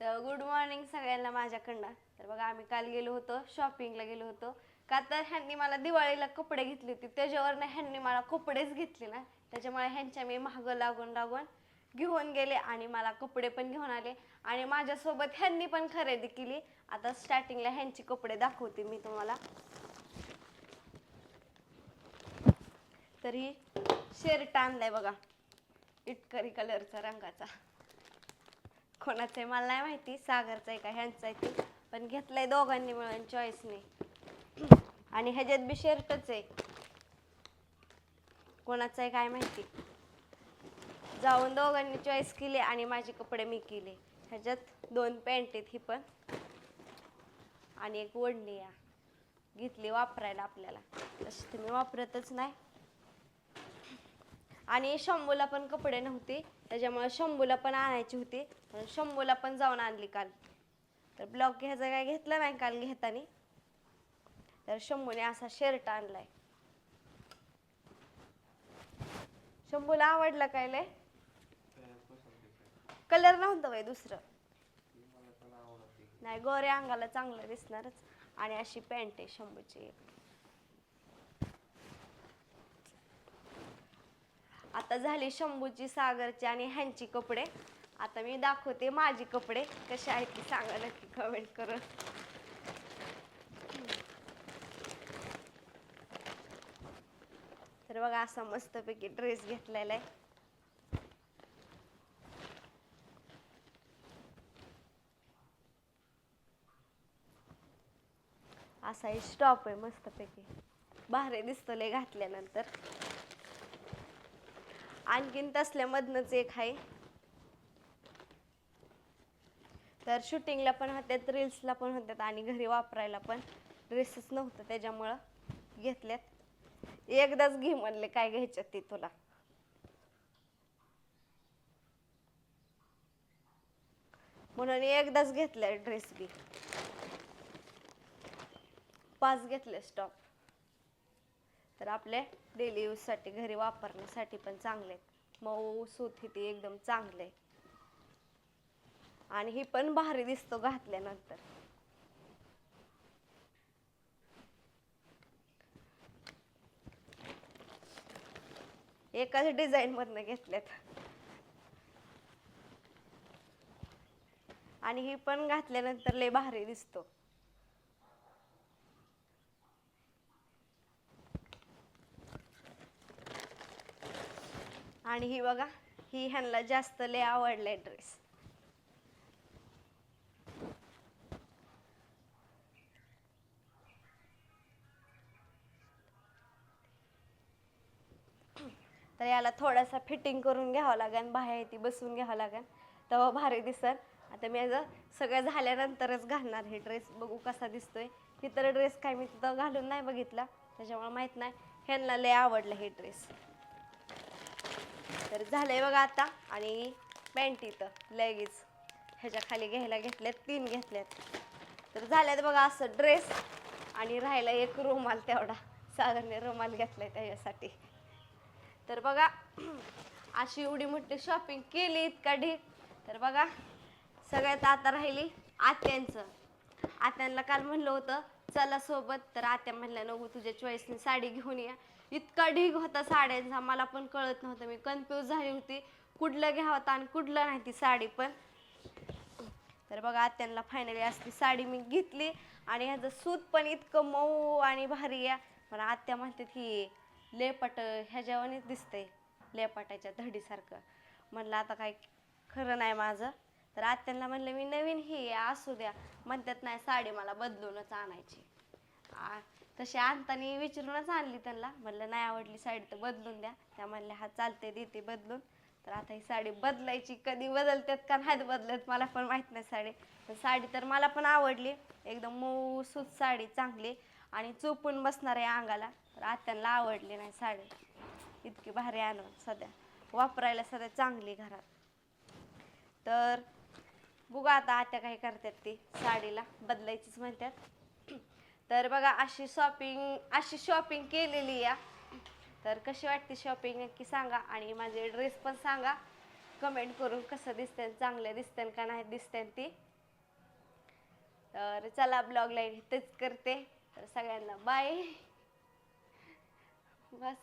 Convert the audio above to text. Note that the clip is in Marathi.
तर गुड मॉर्निंग सगळ्यांना माझ्याकडनं. तर बघा आम्ही काल गेलो होतो शॉपिंगला गेलो होतो. का तर ह्यांनी मला दिवाळीला कपडे घेतले होते. त्याच्यावरनं ह्यांनी मला कपडेच घेतले ना. त्याच्यामुळे ह्यांच्या मी महागं लागून लागून घेऊन गेले आणि मला कपडे पण घेऊन आले. आणि माझ्यासोबत ह्यांनी पण खरेदी केली. आता स्टार्टिंगला ह्यांची कपडे दाखवते मी तुम्हाला. तरी शर्ट आणलाय बघा. इटकरी कलरचा रंगाचा. कोणाचं आहे मला नाही माहिती सागरचा आहे का ह्यांचं आहे ते. पण घेतलंय दोघांनी मिळून चॉईसने आणि ह्याच्यात बी शर्टच आहे कोणाचं आहे काय माहिती. जाऊन दोघांनी चॉईस केली आणि माझे कपडे मी केले. ह्याच्यात दोन पॅन्ट आहेत ही पण. आणि एक ओढणी या. घेतली वापरायला आपल्याला. तशी तुम्ही वापरतच नाही. आणि शंभूला पण कपडे नव्हते त्याच्यामुळे शंभूला पण आणायची होती. शंभूला पण जाऊन आणली काल. तर ब्लॉक घ्यायचा काय घेतला नाही काल घेताना. तर शंभूने असा शर्ट आणलाय. शंभूला आवडला काय लय? कलर नव्हतं बाई दुसरं. नाही गोऱ्या अंगाला चांगलं दिसणारच. आणि अशी पॅन्ट आहे शंभूची. आता झाली शंभूची सागरची आणि ह्यांची कपडे. आता मी दाखवते माझी कपडे कसे आहेत ते सांगा नक्की कमेंट करून. तर बघा असा मस्तपैकी ड्रेस घेतलेला आहे. असा स्टॉप आहे मस्तपैकी. भारी दिसतो लय घातल्यानंतर. आणखीन तसल्यामधनंच एक आहे. तर शूटिंगला पण होत्यात रील्सला पण होत्यात आणि घरी वापरायला पण ड्रेसेस नव्हतं त्याच्यामुळं घेतल्यात. एकदाच घे म्हणले काय घ्यायच्यात ते तुला? म्हणून एकदाच घेतलाय ड्रेस बी. पाच घेतले स्टॉप. तर आपले डेली यूजसाठी घरी वापरण्यासाठी पण चांगले आहेत. मऊ सूत ते एकदम चांगले आहे. आणि ही पण भारी दिसतो घातल्यानंतर एकाच डिझाईन मधनं घेतल्यात आणि ही पण घातल्यानंतर लय भारी दिसतो आणि ही बघा ही ह्यांना जास्त लय आवडलाय ड्रेस तर याला थोडासा फिटिंग करून घ्यावं लागेल बाहेर ती बसून घ्यावं लागेल तेव्हा भारी दिसल. आता मी याचं सगळं झाल्यानंतरच घालणार हे ड्रेस बघू कसा दिसतोय. ही तर ड्रेस काय मी तिथं घालून नाही बघितला. त्याच्यामुळे माहीत नाही. ह्यांना लय आवडलं हे ड्रेस तर झालंय बघा आता. आणि पॅन्टी तर लेगीज ह्याच्या खाली घ्यायला घेतल्यात तीन घेतल्यात. तर झाल्यात बघा असं ड्रेस आणि राहिला एक रुमाल तेवढा. साधारण रुमाल घेतला आहे त्याच्यासाठी. तर बघा अशी एवढी मोठी शॉपिंग केली इतका ढीक तर बघा सगळ्यात आता राहिली आत्यांचं. आत्यांना काल म्हणलं होतं चला सोबत तर आत्या म्हणल्या नको तुझ्या चॉईसने साडी घेऊन या. इतका ढीग होता साड्यांचा मला पण कळत नव्हतं. मी कन्फ्यूज झाली होती कुठलं घ्यावं आणि कुठलं नाही ती साडी पण. तर बघा आत्यांना फायनली असली साडी मी घेतली. आणि ह्याचं सूत पण इतकं मऊ आणि भारी आहे. पण आत्या म्हणते की लेपट ह्याच्यावानीच दिसतंय लेपाटाच्या धडीसारखं. म्हणलं आता काय खरं नाही माझं. तर आत्यांना म्हणलं मी नवीन ही आहे, असू द्या. म्हणतात नाही साडी मला बदलूनच आणायची आ, तशी आणताना विचारूनच आणली त्यांना. म्हणलं नाही आवडली साडी तर बदलून द्या. त्या म्हणल्या हा चालते देते बदलून. तर आता ही साडी बदलायची कधी बदलतात का नाही बदलत मला पण माहीत नाही साडी. तर साडी तर मला पण आवडली. एकदम मऊ सूत साडी चांगली. आणि चोपून बसणार आहे अंगाला. तर आत्यांना आवडली नाही साडी. इतकी भारी आणून सध्या. वापरायला सध्या चांगली घरात. तर बघा आता आत्या काय करतात ती साडीला बदलायचीच म्हणतात. तर बघा अशी शॉपिंग अशी शॉपिंग केलेली या. तर कशी वाटते शॉपिंग नक्की सांगा. आणि माझे ड्रेस पण सांगा. कमेंट करून कसं दिसते चांगले दिसते का नाही दिसते ती. तर चला ब्लॉगला इथेच करते. तर सगळ्यांना बाय बस.